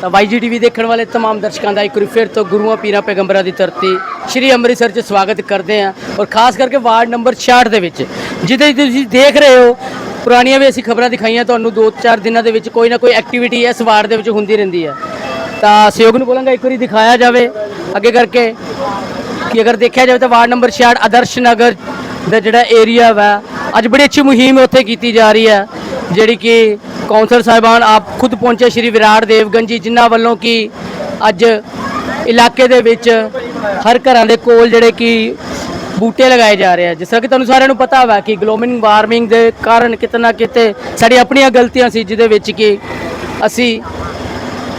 ਤਾਂ ਵਾਈਜੀਟੀਵੀ ਦੇਖਣ ਵਾਲੇ तमाम ਦਰਸ਼ਕਾਂ ਦਾ ਇੱਕ ਵਾਰੀ ਫਿਰ ਤੋਂ ਗੁਰੂਆਂ ਪੀਰਾਂ ਪੈਗੰਬਰਾਂ ਦੀ ਧਰਤੀ ਸ਼੍ਰੀ ਅੰਮ੍ਰਿਤਸਰ 'ਚ ਸਵਾਗਤ ਕਰਦੇ ਹਾਂ ਔਰ ਖਾਸ ਕਰਕੇ ਵਾਰਡ ਨੰਬਰ 66 ਦੇ ਵਿੱਚ ਜਿਹਦੇ 'ਚ ਤੁਸੀਂ ਦੇਖ ਰਹੇ ਹੋ ਪੁਰਾਣੀਆਂ ਵੀ ਅਸੀਂ ਖਬਰਾਂ ਦਿਖਾਈਆਂ ਤੁਹਾਨੂੰ 2-4 ਦਿਨਾਂ ਦੇ ਵਿੱਚ ਕੋਈ ਨਾ ਕੋਈ ਐਕਟੀਵਿਟੀ ਇਸ ਵਾਰਡ ਦੇ ਵਿੱਚ ਹੁੰਦੀ ਰਹਿੰਦੀ ਹੈ ਤਾਂ ਸਹਿਯੋਗ ਨੂੰ ਬੋਲਾਂਗਾ ਇੱਕ ਵਾਰੀ ਦਿਖਾਇਆ ਜਾਵੇ ਅੱਗੇ ਕਰਕੇ ਕਿ ਅਗਰ ਦੇਖਿਆ ਜਾਵੇ ਤਾਂ ਵਾਰਡ ਨੰਬਰ 66 ਆਦਰਸ਼ ਨਗਰ ਦਾ ਜਿਹੜਾ ਏਰੀਆ ਵਾ ਅੱਜ ਬੜੀ ਅੱਛੀ ਮੁਹਿੰਮ ਉੱਥੇ ਕੀਤੀ ਜਾ ਰਹੀ ਹੈ ਜਿਹੜੀ ਕਿ ਕੌਂਸਲ ਸਾਹਿਬਾਨ, ਆਪ ਖੁਦ ਪਹੁੰਚੇ ਸ਼੍ਰੀ ਵਿਰਾਟ ਦੇਵਗਨ ਜੀ, ਜਿਨ੍ਹਾਂ ਵੱਲੋਂ ਕਿ ਅੱਜ ਇਲਾਕੇ ਦੇ ਵਿੱਚ ਹਰ ਘਰਾਂ ਦੇ ਕੋਲ ਜਿਹੜੇ ਕਿ ਬੂਟੇ ਲਗਾਏ ਜਾ ਰਹੇ ਆ। ਜਿਸ ਤਰ੍ਹਾਂ ਕਿ ਤੁਹਾਨੂੰ ਸਾਰਿਆਂ ਨੂੰ ਪਤਾ ਵਾ ਕਿ ਗਲੋਬਲ ਵਾਰਮਿੰਗ ਦੇ ਕਾਰਨ ਕਿਤਨਾ ਕਿਤੇ ਸਾਡੀ ਆਪਣੀਆਂ ਗਲਤੀਆਂ ਸੀ, ਜਿਹਦੇ ਵਿੱਚ ਕਿ ਅਸੀਂ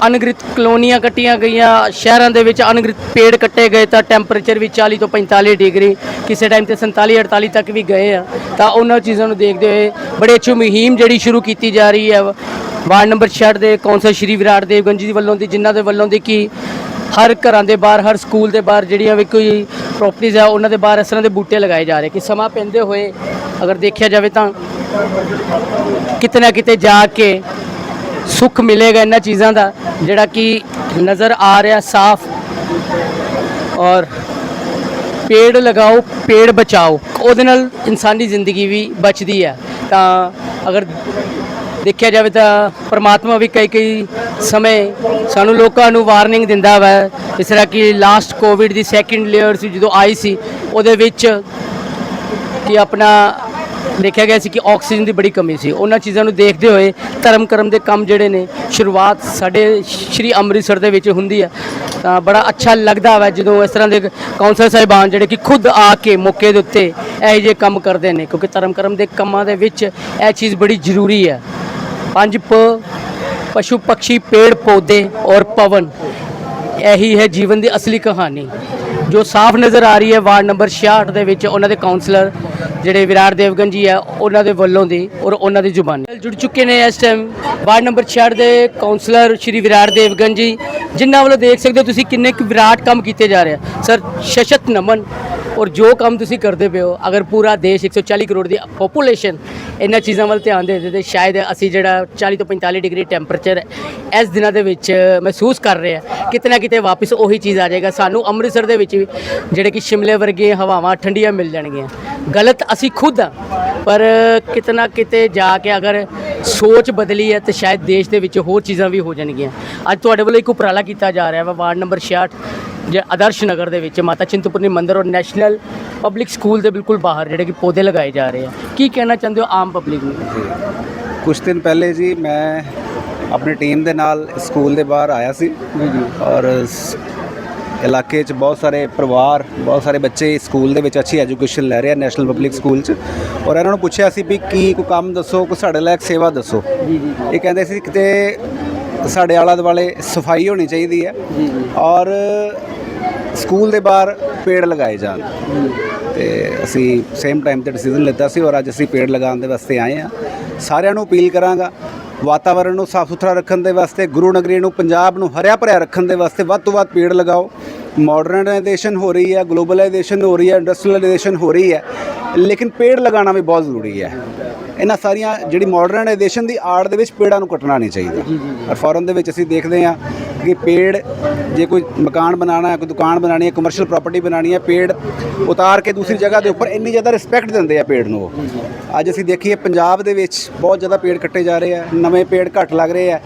ਅਨਗ੍ਰਿਤ ਕਲੋਨੀਆਂ ਕੱਟੀਆਂ ਗਈਆਂ, ਸ਼ਹਿਰਾਂ ਦੇ ਵਿੱਚ ਅਨਗ੍ਰਿਤ ਪੇੜ ਕੱਟੇ ਗਏ ਤਾਂ ਟੈਂਪਰੇਚਰ ਵੀ 40 ਤੋਂ 45 ਡਿਗਰੀ, ਕਿਸੇ ਟਾਈਮ ਤੇ 47 48 ਤੱਕ ਵੀ ਗਏ ਆ। ਤਾਂ ਉਹਨਾਂ ਚੀਜ਼ਾਂ ਨੂੰ ਦੇਖਦੇ ਹੋਏ ਬੜੀ ਅੱਛੀ ਮੁਹਿੰਮ ਜਿਹੜੀ ਸ਼ੁਰੂ ਕੀਤੀ ਜਾ ਰਹੀ ਹੈ। ਵਾਰਡ ਨੰਬਰ 66 ਦੇ ਕੌਂਸਲ ਸ਼੍ਰੀ ਵਿਰਾਟ ਦੇਵਗਨ ਦੀ ਵੱਲੋਂ ਦੀ, ਜਿਨ੍ਹਾਂ ਦੇ ਵੱਲੋਂ ਦੀ ਕਿ ਹਰ ਘਰਾਂ ਦੇ ਬਾਹਰ, ਹਰ ਸਕੂਲ ਦੇ ਬਾਹਰ ਜਿਹੜੀਆਂ ਵੀ ਕੋਈ ਪ੍ਰੋਪਰਟੀਆਂ ਆ, ਉਹਨਾਂ ਦੇ ਬਾਹਰ ਇਸ ਤਰ੍ਹਾਂ ਦੇ ਬੂਟੇ ਲਗਾਏ ਜਾ ਰਹੇ ਕਿ ਸਮਾਂ ਪੈਂਦੇ ਹੋਏ ਅਗਰ ਦੇਖਿਆ ਜਾਵੇ ਤਾਂ ਕਿਤੇ ਨਾ ਕਿਤੇ ਜਾ ਕੇ ਸੁੱਖ ਮਿਲੇਗਾ ਇਹਨਾਂ ਚੀਜ਼ਾਂ ਦਾ, ਜਿਹੜਾ ਕਿ ਨਜ਼ਰ ਆ ਰਿਹਾ ਸਾਫ਼। ਔਰ ਪੇੜ ਲਗਾਓ, ਪੇੜ ਬਚਾਓ, ਉਹਦੇ ਨਾਲ ਇਨਸਾਨੀ ਜ਼ਿੰਦਗੀ ਵੀ ਬਚਦੀ ਹੈ। ਤਾਂ ਅਗਰ ਦੇਖਿਆ ਜਾਵੇ ਤਾਂ ਪਰਮਾਤਮਾ ਵੀ ਕਈ ਕਈ ਸਮੇਂ ਸਾਨੂੰ ਲੋਕਾਂ ਨੂੰ ਵਾਰਨਿੰਗ ਦਿੰਦਾ ਵਾ, ਜਿਸ ਤਰ੍ਹਾਂ ਕਿ ਲਾਸਟ ਕੋਵਿਡ ਦੀ ਸੈਕਿੰਡ ਲੇਅਰ ਸੀ, ਜਦੋਂ ਆਈ ਸੀ, ਉਹਦੇ ਵਿੱਚ ਕਿ ਆਪਣਾ ਦੇਖਿਆ ਗਿਆ ਸੀ ਕਿ ਆਕਸੀਜਨ ਦੀ ਬੜੀ ਕਮੀ ਸੀ। ਉਹਨਾਂ ਚੀਜ਼ਾਂ ਨੂੰ ਦੇਖਦੇ ਹੋਏ ਧਰਮ ਕਰਮ ਦੇ ਕੰਮ ਜਿਹੜੇ ਨੇ, ਸ਼ੁਰੂਆਤ ਸਾਡੇ ਸ਼੍ਰੀ ਅੰਮ੍ਰਿਤਸਰ ਦੇ ਵਿੱਚ ਹੁੰਦੀ ਹੈ ਤਾਂ ਬੜਾ ਅੱਛਾ ਲੱਗਦਾ ਵਾ ਜਦੋਂ ਇਸ ਤਰ੍ਹਾਂ ਦੇ ਕਾਉਂਸਲਰ ਸਾਹਿਬਾਨ ਜਿਹੜੇ ਕਿ ਖੁਦ ਆ ਕੇ ਮੌਕੇ ਦੇ ਉੱਤੇ ਇਹੋ ਜਿਹੇ ਕੰਮ ਕਰਦੇ ਨੇ, ਕਿਉਂਕਿ ਧਰਮ ਕਰਮ ਦੇ ਕੰਮਾਂ ਦੇ ਵਿੱਚ ਇਹ ਚੀਜ਼ ਬੜੀ ਜ਼ਰੂਰੀ ਹੈ ਪੰਜ ਪ ਪਸ਼ੂ ਪਕਸ਼ੀ ਪੇੜ ਪੌਦੇ ਔਰ ਪਵਨ, ਇਹੀ ਹੈ ਜੀਵਨ ਦੀ ਅਸਲੀ ਕਹਾਣੀ। ਜੋ ਸਾਫ਼ ਨਜ਼ਰ ਆ ਰਹੀ ਹੈ ਵਾਰਡ ਨੰਬਰ 66 ਦੇ ਵਿੱਚ, ਉਹਨਾਂ ਦੇ ਕਾਉਂਸਲਰ ਜਿਹੜੇ ਵਿਰਾਟ ਦੇਵਗਨ ਜੀ ਹੈ, ਉਹਨਾਂ ਦੇ ਵੱਲੋਂ ਦੀ ਔਰ ਉਹਨਾਂ ਦੀ ਜ਼ੁਬਾਨੀ। ਜੁੜ ਚੁੱਕੇ ਨੇ ਇਸ ਟਾਈਮ ਵਾਰਡ ਨੰਬਰ 66 ਦੇ ਕਾਉਂਸਲਰ ਸ਼੍ਰੀ ਵਿਰਾਟ ਦੇਵਗਨ ਜੀ, ਜਿਨ੍ਹਾਂ ਵੱਲੋਂ ਦੇਖ ਸਕਦੇ ਹੋ ਤੁਸੀਂ ਕਿੰਨੇ ਕੁ ਵਿਰਾਟ ਕੰਮ ਕੀਤੇ ਜਾ ਰਹੇ ਆ। ਸਰ ਸ਼ਸ਼ਤ ਨਮਨ ਔਰ ਜੋ ਕੰਮ ਤੁਸੀਂ ਕਰਦੇ ਪਏ ਹੋ, ਅਗਰ ਪੂਰਾ ਦੇਸ਼ 140 ਕਰੋੜ ਦੀ ਪੋਪੂਲੇਸ਼ਨ ਇਹਨਾਂ ਚੀਜ਼ਾਂ ਵੱਲ ਧਿਆਨ ਦੇ ਦੇ ਤੇ ਸ਼ਾਇਦ ਅਸੀਂ ਜਿਹੜਾ 40 ਤੋਂ 45 ਡਿਗਰੀ ਟੈਂਪਰੇਚਰ ਇਸ ਦਿਨਾਂ ਦੇ ਵਿੱਚ ਮਹਿਸੂਸ ਕਰ ਰਹੇ ਆ ਕਿਤੇ ਨਾ ਕਿਤੇ ਵਾਪਸ ਉਹੀ ਚੀਜ਼ ਆ ਜਾਏਗਾ। ਸਾਨੂੰ ਅੰਮ੍ਰਿਤਸਰ ਦੇ ਵਿੱਚ ਵੀ ਜਿਹੜੇ ਕਿ ਸ਼ਿਮਲੇ ਵਰਗੀਆਂ ਹਵਾਵਾਂ ਠੰਡੀਆਂ ਮਿਲ ਜਾਣਗੀਆਂ। ਗਲਤ ਅਸੀਂ ਖੁਦ ਆ ਪਰ ਕਿਤੇ ਨਾ ਕਿਤੇ ਜਾ ਕੇ ਅਗਰ ਸੋਚ ਬਦਲੀ ਹੈ ਤੇ ਸ਼ਾਇਦ ਦੇਸ਼ ਦੇ ਵਿੱਚ ਹੋਰ ਚੀਜ਼ਾਂ ਵੀ ਹੋ ਜਾਣਗੀਆਂ। ਅੱਜ ਤੁਹਾਡੇ ਵੱਲੋਂ ਇੱਕ ਉਪਰਾਲਾ ਕੀਤਾ ਜਾ ਰਿਹਾ ਵਾ, ਵਾਰਡ ਨੰਬਰ 66 ਜੇ ਆਦਰਸ਼ ਨਗਰ ਦੇ ਵਿੱਚ ਮਾਤਾ ਚਿੰਤਪੁਰਨੀ ਮੰਦਿਰ ਔਰ ਨੈਸ਼ਨਲ ਪਬਲਿਕ ਸਕੂਲ ਦੇ ਬਿਲਕੁਲ ਬਾਹਰ ਜਿਹੜੇ ਕਿ ਪੌਦੇ ਲਗਾਏ ਜਾ ਰਹੇ ਆ। ਕੀ ਕਹਿਣਾ ਚਾਹੁੰਦੇ ਹੋ ਆਮ ਪਬਲਿਕ ਨੂੰ? ਕੁਝ ਦਿਨ ਪਹਿਲੇ ਜੀ ਮੈਂ ਆਪਣੀ ਟੀਮ ਦੇ ਨਾਲ ਸਕੂਲ ਦੇ ਬਾਹਰ ਆਇਆ ਸੀ ਔਰ ਇਲਾਕੇ 'ਚ ਬਹੁਤ ਸਾਰੇ ਪਰਿਵਾਰ ਬਹੁਤ ਸਾਰੇ ਬੱਚੇ ਸਕੂਲ ਦੇ ਵਿੱਚ ਅੱਛੀ ਐਜੂਕੇਸ਼ਨ ਲੈ ਰਹੇ ਆ ਨੈਸ਼ਨਲ ਪਬਲਿਕ ਸਕੂਲ 'ਚ ਔਰ ਇਹਨਾਂ ਨੂੰ ਪੁੱਛਿਆ ਸੀ ਵੀ ਕੀ ਕੋਈ ਕੰਮ ਦੱਸੋ ਕੋਈ ਸਾਡੇ ਲਈ ਇੱਕ ਸੇਵਾ ਦੱਸੋ। ਜੀ ਜੀ। ਇਹ ਕਹਿੰਦੇ ਸੀ ਕਿਤੇ ਸਾਡੇ ਆਲਾ ਦੁਆਲੇ ਸਫ਼ਾਈ ਹੋਣੀ ਚਾਹੀਦੀ ਹੈ ਔਰ ਸਕੂਲ ਦੇ ਬਾਹਰ ਪੇੜ ਲਗਾਏ ਜਾਣ। ਤੇ ਅਸੀਂ ਸੇਮ ਟਾਈਮ ਤੇ ਡਿਸੀਜਨ ਲਿੱਤਾ ਸੀ ਔਰ ਅੱਜ ਅਸੀਂ ਪੇੜ ਲਗਾਉਣ ਦੇ ਵਾਸਤੇ ਆਏ ਆ ਸਾਰਿਆਂ ਨੂੰ ਅਪੀਲ ਕਰਾਂਗਾ ਵਾਤਾਵਰਣ ਨੂੰ ਸਾਫ਼ ਸੁਥਰਾ ਰੱਖਣ ਦੇ ਵਾਸਤੇ, ਗੁਰੂ ਨਗਰੀ ਨੂੰ, ਪੰਜਾਬ ਨੂੰ ਹਰਿਆ ਭਰਿਆ ਰੱਖਣ ਦੇ ਵਾਸਤੇ ਵੱਧ ਤੋਂ ਵੱਧ ਪੇੜ ਲਗਾਓ। ਮਾਡਰਨਾਈਜੇਸ਼ਨ ਹੋ ਰਹੀ ਹੈ ਗਲੋਬਲਾਈਜੇਸ਼ਨ ਹੋ ਰਹੀ ਹੈ ਇੰਡਸਟਰੀਅਲਾਈਜੇਸ਼ਨ ਹੋ ਰਹੀ ਹੈ ਲੇਕਿਨ ਪੇੜ ਲਗਾਉਣਾ ਵੀ ਬਹੁਤ ਜ਼ਰੂਰੀ ਹੈ। ਇਹਨਾਂ ਸਾਰੀਆਂ ਜਿਹੜੀ ਮਾਡਰਨਾਈਜੇਸ਼ਨ ਦੀ ਆੜ ਦੇ ਵਿੱਚ ਪੇੜਾਂ ਨੂੰ ਕੱਟਣਾ ਨਹੀਂ ਚਾਹੀਦਾ। ਔਰ ਫੋਰਨ ਦੇ ਵਿੱਚ ਅਸੀਂ ਦੇਖਦੇ ਹਾਂ ਕਿ ਪੇੜ ਜੇ ਕੋਈ ਮਕਾਨ ਬਣਾਉਣਾ ਹੈ ਕੋਈ ਦੁਕਾਨ ਬਣਾਉਣੀ ਹੈ ਕਮਰਸ਼ੀਅਲ ਪ੍ਰਾਪਰਟੀ ਬਣਾਉਣੀ ਹੈ ਪੇੜ ਉਤਾਰ ਕੇ ਦੂਸਰੀ ਜਗ੍ਹਾ ਦੇ ਉੱਪਰ ਇੰਨੀ ਜ਼ਿਆਦਾ ਰਿਸਪੈਕਟ ਦਿੰਦੇ ਆ ਪੇੜ ਨੂੰ ਅੱਜ ਅਸੀਂ ਦੇਖੀਏ ਪੰਜਾਬ ਦੇ ਵਿੱਚ ਬਹੁਤ ਜ਼ਿਆਦਾ ਪੇੜ ਕੱਟੇ ਜਾ ਰਹੇ ਆ ਨਵੇਂ ਪੇੜ ਘੱਟ ਲੱਗ ਰਹੇ ਆ।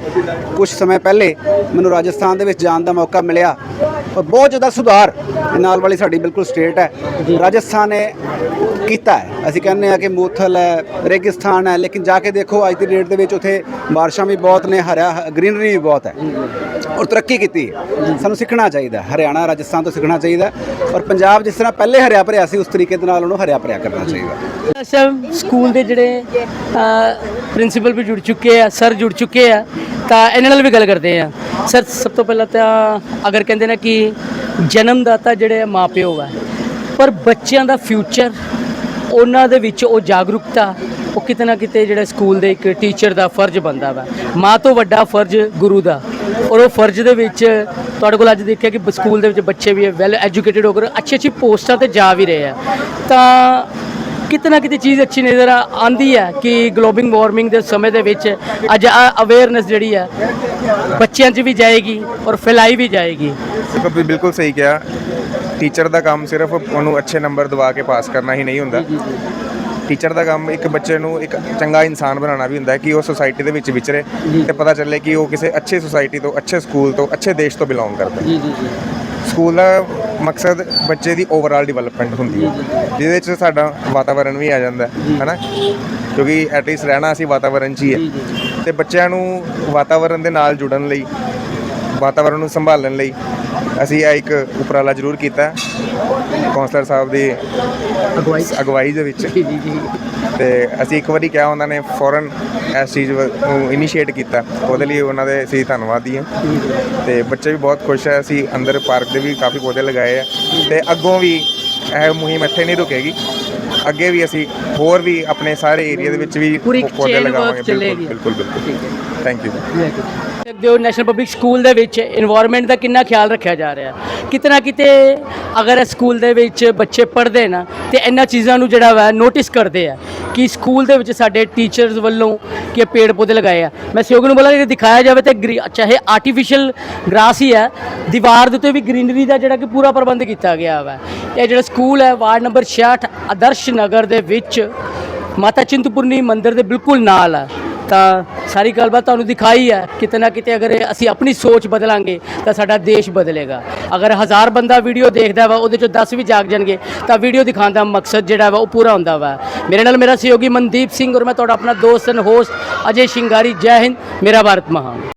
ਕੁਝ ਸਮੇਂ ਪਹਿਲੇ ਮੈਨੂੰ ਰਾਜਸਥਾਨ ਦੇ ਵਿੱਚ ਜਾਣ ਦਾ ਮੌਕਾ ਮਿਲਿਆ। ਬਹੁਤ ਜ਼ਿਆਦਾ ਸੁਧਾਰ ਨਾਲ ਵਾਲੀ ਸਾਡੀ ਬਿਲਕੁਲ ਸਟੇਟ ਹੈ। ਰਾਜਸਥਾਨ ਨੇ ਕੀਤਾ ਹੈ। ਅਸੀਂ ਕਹਿੰਦੇ ਆ ਕਿ ਮੂਥਲ ਹੈ, ਰੇਗਿਸਤਾਨ ਹੈ, ਲੇਕਿਨ ਜਾ ਕੇ ਦੇਖੋ, ਅੱਜ ਦੀ ਡੇਟ ਦੇ ਵਿੱਚ ਉਥੇ ਬਾਰਿਸ਼ਾਂ ਵੀ ਬਹੁਤ ਨੇ, ਹਰਿਆ ਗ੍ਰੀਨਰੀ ਵੀ ਬਹੁਤ ਹੈ। ਔਰ ਤਰੱਕੀ ਕੀਤੀ ਸਾਨੂੰ ਸਿੱਖਣਾ ਚਾਹੀਦਾ ਹਰਿਆਣਾ, ਰਾਜਸਥਾਨ ਤੋਂ ਸਿੱਖਣਾ ਚਾਹੀਦਾ ਔਰ ਪੰਜਾਬ ਜਿਸ ਤਰ੍ਹਾਂ ਪਹਿਲੇ ਹਰਿਆ ਭਰਿਆ ਸੀ, ਉਸ ਤਰੀਕੇ ਦੇ ਨਾਲ ਉਹਨੂੰ ਹਰਿਆ ਭਰਿਆ ਕਰਨਾ ਚਾਹੀਦਾ ਸਰ ਸਕੂਲ ਦੇ ਜਿਹੜੇ ਪ੍ਰਿੰਸੀਪਲ ਵੀ ਜੁੜ ਚੁੱਕੇ ਆ ਸਰ ਜੁੜ ਚੁੱਕੇ ਆ, ਤਾਂ ਇਹਨਾਂ ਨਾਲ ਵੀ ਗੱਲ ਕਰਦੇ ਆ। ਸਰ, ਸਭ ਤੋਂ ਪਹਿਲਾਂ ਤਾਂ ਅਗਰ ਕਹਿੰਦੇ ਨੇ ਕਿ ਜਨਮਦਾਤਾ ਜਿਹੜੇ ਆ, ਮਾਪਿਓ ਆ, ਪਰ ਬੱਚਿਆਂ ਦਾ ਫਿਊਚਰ ਉਹਨਾਂ ਦੇ ਵਿੱਚ ਉਹ ਜਾਗਰੂਕਤਾ, ਉਹ ਕਿਤੇ ਨਾ ਕਿਤੇ ਜਿਹੜਾ ਸਕੂਲ ਦੇ ਇੱਕ ਟੀਚਰ ਦਾ ਫਰਜ਼ ਬਣਦਾ ਵਾ। ਮਾਂ ਤੋਂ ਵੱਡਾ ਫਰਜ਼ ਗੁਰੂ ਦਾ। ਔਰ ਉਹ ਫਰਜ਼ ਦੇ ਵਿੱਚ ਤੁਹਾਡੇ ਕੋਲ ਅੱਜ ਦੇਖਿਆ ਕਿ ਸਕੂਲ ਦੇ ਵਿੱਚ ਬੱਚੇ ਵੀ ਵੈਲ ਐਜੂਕੇਟਿਡ ਹੋ ਕੇ ਅੱਛੀ ਅੱਛੀ ਪੋਸਟਾਂ ਤੇ ਜਾ ਵੀ ਰਹੇ ਆ। ਤਾਂ ਕਿਤੇ ਨਾ ਕਿਤੇ ਚੀਜ਼ ਅੱਛੀ ਨਜ਼ਰ ਆ- ਆਉਂਦੀ ਹੈ ਕਿ ਗਲੋਬਲ ਵਾਰਮਿੰਗ ਦੇ ਸਮੇਂ ਦੇ ਵਿੱਚ ਅੱਜ ਅਵੇਅਰਨੈਸ ਜਿਹੜੀ ਹੈ ਬੱਚਿਆਂ 'ਚ ਵੀ ਜਾਏਗੀ ਔਰ ਫੈਲਾਈ ਵੀ ਜਾਏਗੀ। ਬਿਲਕੁਲ ਸਹੀ ਕਿਹਾ। ਟੀਚਰ ਦਾ ਕੰਮ ਸਿਰਫ ਉਹਨੂੰ ਅੱਛੇ ਨੰਬਰ ਦਵਾ ਕੇ ਪਾਸ ਕਰਨਾ ਹੀ ਨਹੀਂ ਹੁੰਦਾ। ਟੀਚਰ ਦਾ ਕੰਮ ਇੱਕ ਬੱਚੇ ਨੂੰ ਇੱਕ ਚੰਗਾ ਇਨਸਾਨ ਬਣਾਉਣਾ ਵੀ ਹੁੰਦਾ ਹੈ ਕਿ ਉਹ ਸੋਸਾਇਟੀ ਦੇ ਵਿੱਚ ਵਿਚਰੇ ਤੇ ਪਤਾ ਚੱਲੇ ਕਿ ਉਹ ਕਿਸੇ ਅੱਛੇ ਸੋਸਾਇਟੀ ਤੋਂ ਅੱਛੇ ਸਕੂਲ ਤੋਂ ਅੱਛੇ ਦੇਸ਼ ਤੋਂ ਬਿਲੋਂਗ ਕਰਦਾ। ਹੈ ਜੀ ਜੀ ਜੀ। ਸਕੂਲ ਦਾ ਮਕਸਦ ਬੱਚੇ ਦੀ ਓਵਰਆਲ ਡਿਵੈਲਪਮੈਂਟ ਹੁੰਦੀ ਹੈ। ਜਿਹਦੇ ਵਿੱਚ ਸਾਡਾ ਵਾਤਾਵਰਣ ਵੀ ਆ ਜਾਂਦਾ ਹੈ ਹਨਾ? ਕਿਉਂਕਿ ਐਟਲੀਸਟ ਰਹਿਣਾ ਅਸੀਂ ਵਾਤਾਵਰਣ 'ਚ ਹੀ ਹੈ। ਤੇ ਬੱਚਿਆਂ ਨੂੰ ਵਾਤਾਵਰਣ ਦੇ ਨਾਲ ਜੁੜਨ ਲਈ ਵਾਤਾਵਰਣ ਨੂੰ ਸੰਭਾਲਣ ਲਈ ਅਸੀਂ ਇਹ ਇੱਕ ਉਪਰਾਲਾ ਜ਼ਰੂਰ ਕੀਤਾ ਕੌਂਸਲਰ ਸਾਹਿਬ ਦੀ ਅਗਵਾਈ। ਅਗਵਾਈ ਦੇ ਵਿੱਚ। ਜੀ ਜੀ ਜੀ। ਤੇ ਅਸੀਂ ਇੱਕ ਵਾਰੀ ਕਿਹਾ ਉਹਨਾਂ ਨੇ ਫੌਰਨ ਇਸ ਚੀਜ਼ ਨੂੰ ਇਨੀਸ਼ੀਏਟ ਕੀਤਾ। ਉਹਦੇ ਲਈ ਉਹਨਾਂ ਦੇ ਅਸੀਂ ਧੰਨਵਾਦੀ ਹਾਂ ਤੇ ਬੱਚੇ ਵੀ ਬਹੁਤ ਖੁਸ਼ ਹੈ ਅਸੀਂ ਅੰਦਰ ਪਾਰਕ ਦੇ ਵੀ ਕਾਫੀ ਪੌਦੇ ਲਗਾਏ ਆ। ਤੇ ਅੱਗੋਂ ਵੀ ਇਹ ਮੁਹਿੰਮ ਇੱਥੇ ਨਹੀਂ ਰੁਕੇਗੀ। ਅੱਗੇ ਵੀ ਅਸੀਂ ਹੋਰ ਵੀ ਆਪਣੇ ਸਾਰੇ ਏਰੀਆ ਦੇ ਵਿੱਚ ਵੀ ਪੌਦੇ ਲਗਾਵਾਂਗੇ। ਬਿਲਕੁਲ ਬਿਲਕੁਲ ਥੈਂਕ ਯੂ ਸਕਦੇ ਹੋ ਨੈਸ਼ਨਲ ਪਬਲਿਕ ਸਕੂਲ ਦੇ ਵਿੱਚ এনवायरमेंट ਦਾ ਕਿੰਨਾ ਖਿਆਲ ਰੱਖਿਆ ਜਾ ਰਿਹਾ ਕਿਤਨਾ ਕਿਤੇ ਅਗਰ ਸਕੂਲ ਦੇ ਵਿੱਚ ਬੱਚੇ ਪੜ੍ਹਦੇ ਨਾ, ਤੇ ਇਹਨਾਂ ਚੀਜ਼ਾਂ ਨੂੰ ਜਿਹੜਾ ਵਾ ਨੋਟਿਸ ਕਰਦੇ ਆ ਕਿ ਸਕੂਲ ਦੇ ਵਿੱਚ ਸਾਡੇ ਟੀਚਰਸ ਵੱਲੋਂ ਕਿ ਪੇੜ ਪੌਦੇ ਲਗਾਏ ਆ। ਮੈਂ ਸਹਿਯੋਗ ਨੂੰ ਬੋਲਾਂ ਕਿ ਦਿਖਾਇਆ ਜਾਵੇ ਤੇ ਚਾਹੇ ਆਰਟੀਫੀਸ਼ੀਅਲ ਗ੍ਰਾਸ ਹੀ ਹੈ, ਦੀਵਾਰ ਦੇ ਉੱਤੇ ਵੀ ਗ੍ਰੀਨਰੀ ਦਾ ਜਿਹੜਾ ਕਿ ਪੂਰਾ ਪ੍ਰਬੰਧ ਕੀਤਾ ਗਿਆ ਵਾ। ਇਹ ਜਿਹੜਾ ਸਕੂਲ ਹੈ, ਵਾਰਡ ਨੰਬਰ 66 ਆਦਰਸ਼ ਨਗਰ ਦੇ ਵਿੱਚ ਮਾਤਾ ਚਿੰਤਪੁਰਨੀ ਮੰਦਿਰ ਦੇ ਬਿਲਕੁਲ ਨਾਲ ਹੈ ਤਾਂ ਸਾਰੀ ਗੱਲਬਾਤ ਤੁਹਾਨੂੰ ਦਿਖਾਈ ਹੈ। ਕਿਤੇ ਨਾ ਕਿਤੇ ਅਗਰ ਅਸੀਂ ਆਪਣੀ ਸੋਚ ਬਦਲਾਂਗੇ, ਤਾਂ ਸਾਡਾ ਦੇਸ਼ ਬਦਲੇਗਾ। ਅਗਰ ਹਜ਼ਾਰ ਬੰਦਾ ਵੀਡੀਓ ਦੇਖਦਾ ਵਾ, ਉਹਦੇ ਚੋਂ 10 ਵੀ ਜਾਗ ਜਾਣਗੇ, ਤਾਂ ਵੀਡੀਓ ਦਿਖਾਉਣ ਦਾ ਮਕਸਦ ਜਿਹੜਾ ਵਾ, ਉਹ ਪੂਰਾ ਹੁੰਦਾ ਵਾ। ਮੇਰੇ ਨਾਲ ਮੇਰਾ ਸਹਿਯੋਗੀ ਮਨਦੀਪ ਸਿੰਘ ਔਰ ਮੈਂ ਤੁਹਾਡਾ ਆਪਣਾ ਦੋਸਤ ਐਂਡ ਹੋਸਟ ਅਜੇ ਸ਼ਿੰਗਾਰੀ, ਜੈ ਹਿੰਦ, ਮੇਰਾ ਭਾਰਤ ਮਹਾਨ।